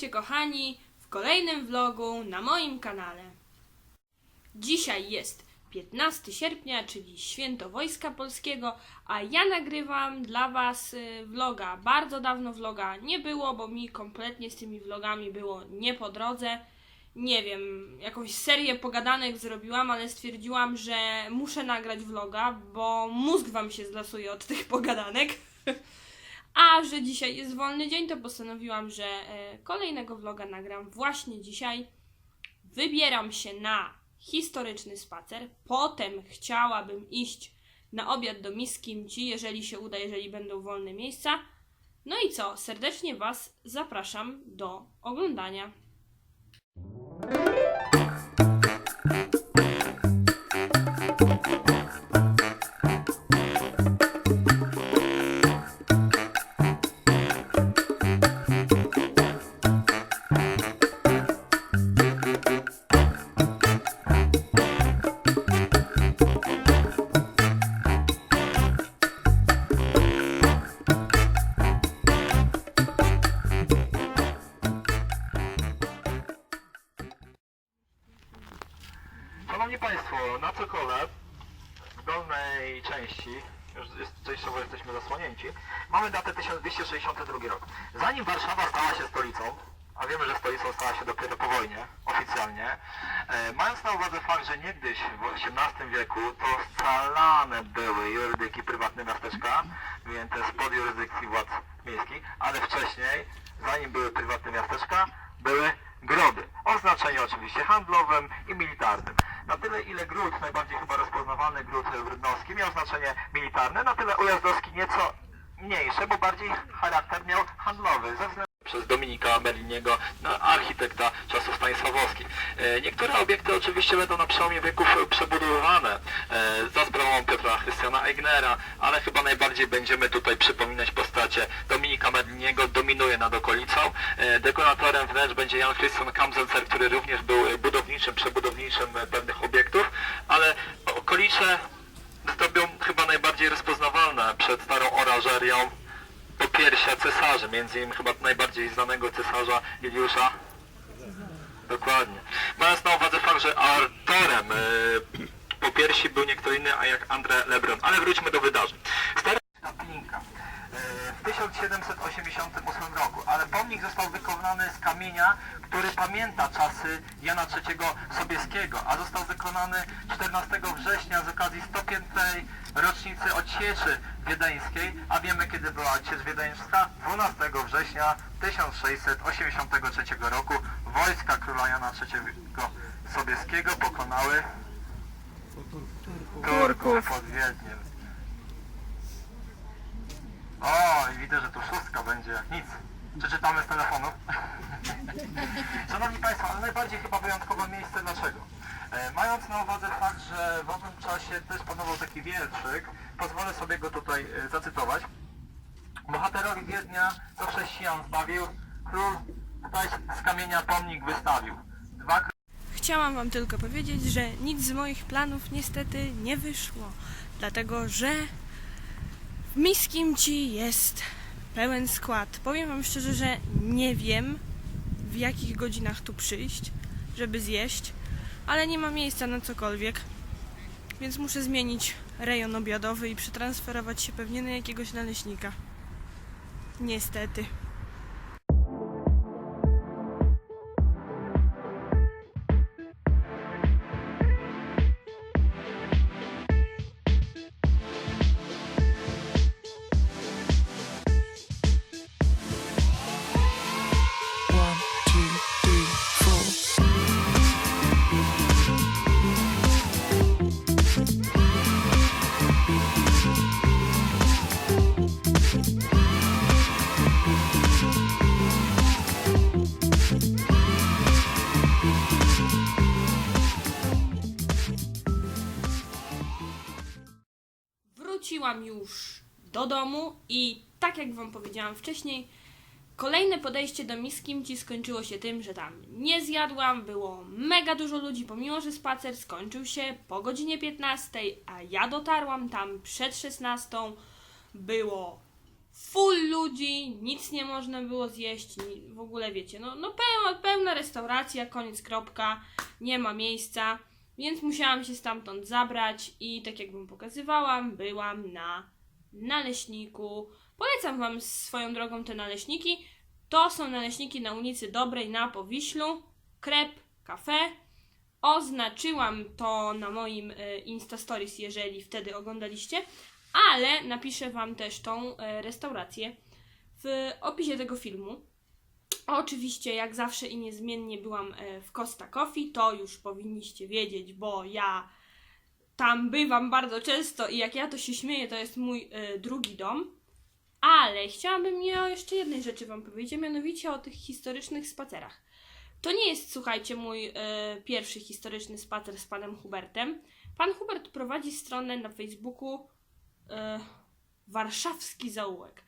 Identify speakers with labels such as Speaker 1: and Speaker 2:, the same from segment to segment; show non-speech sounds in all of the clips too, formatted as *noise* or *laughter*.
Speaker 1: Witajcie kochani w kolejnym vlogu na moim kanale. Dzisiaj jest 15 sierpnia, czyli święto Wojska Polskiego, a ja nagrywam dla Was y, vloga. Bardzo dawno vloga nie było, bo mi kompletnie z tymi vlogami było nie po drodze. Nie wiem, jakąś serię pogadanek zrobiłam, ale stwierdziłam, że muszę nagrać vloga, bo mózg Wam się zlasuje od tych pogadanek. *laughs* A że dzisiaj jest wolny dzień, to postanowiłam, że e, kolejnego vloga nagram właśnie dzisiaj. Wybieram się na historyczny spacer. Potem chciałabym iść na obiad do Miss Kimchi, jeżeli się uda, jeżeli będą wolne miejsca. No i co? Serdecznie Was zapraszam do oglądania.
Speaker 2: Szanowni Państwo, na cokole w dolnej części, już jest, częściowo jesteśmy zasłonięci, mamy datę 1262 rok. Zanim Warszawa stała się stolicą, a wiemy, że stolicą stała się dopiero po wojnie, oficjalnie, e, mając na uwadze fakt, że niegdyś w XVIII wieku to scalane były jurydyki prywatne miasteczka, wyjęte spod jurysdykcji władz miejskich, ale wcześniej, zanim były prywatne miasteczka, były grody, o znaczeniu oczywiście handlowym i militarnym. Na tyle ile gród, najbardziej chyba rozpoznawany gród Rydnowski miał znaczenie militarne, na tyle Ujazdowski nieco mniejsze, bo bardziej charakter miał handlowy, przez Dominika Berliniego, no, architekta czasów stanisławowskich. E, Niektóre obiekty oczywiście będą na przełomie wieków przebudowywane e, za sprawą Piotra Chrystiana Eignera, ale chyba najbardziej będziemy tutaj przypominać postacie Dominika Berliniego, dominuje nad okolicą. E, Dekoratorem wnętrz będzie Jan Christian Kamzencer, który również był budowniczym, przebudowniczym pewnych obiektów, ale okolice zdobią chyba najbardziej rozpoznawalne przed starą orażerią popiersia cesarzy, między innymi chyba najbardziej znanego cesarza Juliusza. Dokładnie. Mając na uwadze fakt, że autorem e, popiersi był nie kto inny, a jak André Lebron. Ale wróćmy do wydarzeń. Stara Kaplinka e, w 1788 roku, ale pomnik został wykonany z kamienia, który pamięta czasy Jana III Sobieskiego, a został wykonany 14 września z okazji 105 rocznicy odsieczy wiedeńskiej, a wiemy kiedy była odsiecz wiedeńska? 12 września 1683 roku wojska króla Jana III Sobieskiego pokonały Turków pod Wiedniem. O, i widzę, że tu szóstka będzie jak nic. Przeczytamy z telefonu. *laughs* Szanowni Państwo, ale najbardziej chyba wyjątkowe miejsce dlaczego? E, mając na uwadze fakt, że w owym czasie też panował taki wierszyk, pozwolę sobie go tutaj e, zacytować. Bohaterowi Wiednia, co chrześcijan zbawił, król tutaj z kamienia pomnik wystawił. Dwa
Speaker 1: Chciałam Wam tylko powiedzieć, że nic z moich planów niestety nie wyszło, dlatego że w Miss Kimchi jest pełen skład. Powiem Wam szczerze, że nie wiem w jakich godzinach tu przyjść, żeby zjeść, ale nie ma miejsca na cokolwiek, więc muszę zmienić rejon obiadowy i przetransferować się pewnie na jakiegoś naleśnika. Niestety. Wróciłam już do domu i tak jak Wam powiedziałam wcześniej, kolejne podejście do Miss Kimchi skończyło się tym, że tam nie zjadłam, było mega dużo ludzi, pomimo że spacer skończył się po godzinie 15, a ja dotarłam tam przed 16, było full ludzi, nic nie można było zjeść, w ogóle wiecie, no, no pełna, pełna restauracja, koniec, kropka, nie ma miejsca, więc musiałam się stamtąd zabrać i tak jak wam pokazywałam, byłam na naleśniku. Polecam wam swoją drogą te naleśniki. To są naleśniki na ulicy Dobrej na Powiślu, Krep Cafe. Oznaczyłam to na moim e, Insta Stories, jeżeli wtedy oglądaliście, ale napiszę wam też tą e, restaurację w opisie tego filmu. Oczywiście, jak zawsze i niezmiennie byłam e, w Costa Coffee, to już powinniście wiedzieć, bo ja tam bywam bardzo często i jak ja to się śmieję, to jest mój e, drugi dom. Ale chciałabym o jeszcze jednej rzeczy Wam powiedzieć, a mianowicie o tych historycznych spacerach. To nie jest, słuchajcie, mój e, pierwszy historyczny spacer z panem Hubertem. Pan Hubert prowadzi stronę na Facebooku e, Warszawski Zaułek.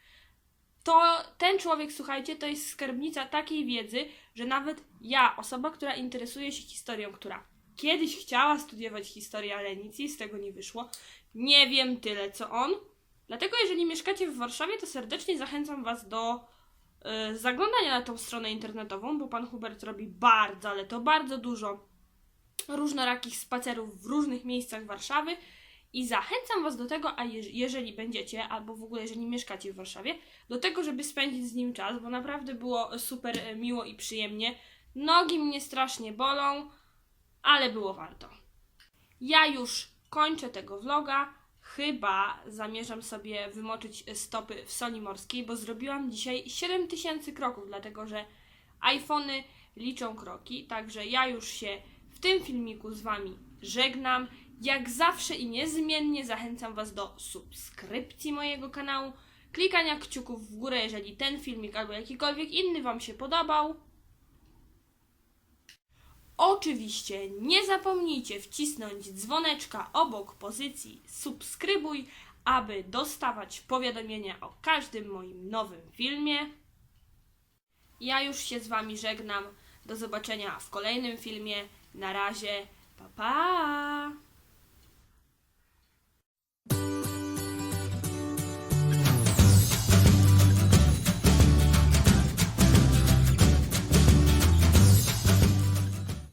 Speaker 1: To ten człowiek, słuchajcie, to jest skarbnica takiej wiedzy, że nawet ja, osoba, która interesuje się historią, która kiedyś chciała studiować historię, ale nic jej z tego nie wyszło, nie wiem tyle co on. Dlatego, jeżeli mieszkacie w Warszawie, to serdecznie zachęcam Was do y, zaglądania na tą stronę internetową, bo pan Hubert robi bardzo, ale to bardzo dużo różnorakich spacerów w różnych miejscach Warszawy i zachęcam Was do tego, a jeż- jeżeli będziecie, albo w ogóle jeżeli mieszkacie w Warszawie, do tego, żeby spędzić z nim czas, bo naprawdę było super e, miło i przyjemnie. Nogi mnie strasznie bolą, ale było warto. Ja już kończę tego vloga. Chyba zamierzam sobie wymoczyć stopy w soli morskiej, bo zrobiłam dzisiaj 7000 kroków, dlatego że iPhony liczą kroki. Także ja już się w tym filmiku z Wami żegnam. Jak zawsze i niezmiennie zachęcam Was do subskrypcji mojego kanału, klikania kciuków w górę, jeżeli ten filmik albo jakikolwiek inny Wam się podobał. Oczywiście nie zapomnijcie wcisnąć dzwoneczka obok pozycji subskrybuj, aby dostawać powiadomienia o każdym moim nowym filmie. Ja już się z Wami żegnam. Do zobaczenia w kolejnym filmie. Na razie, pa pa!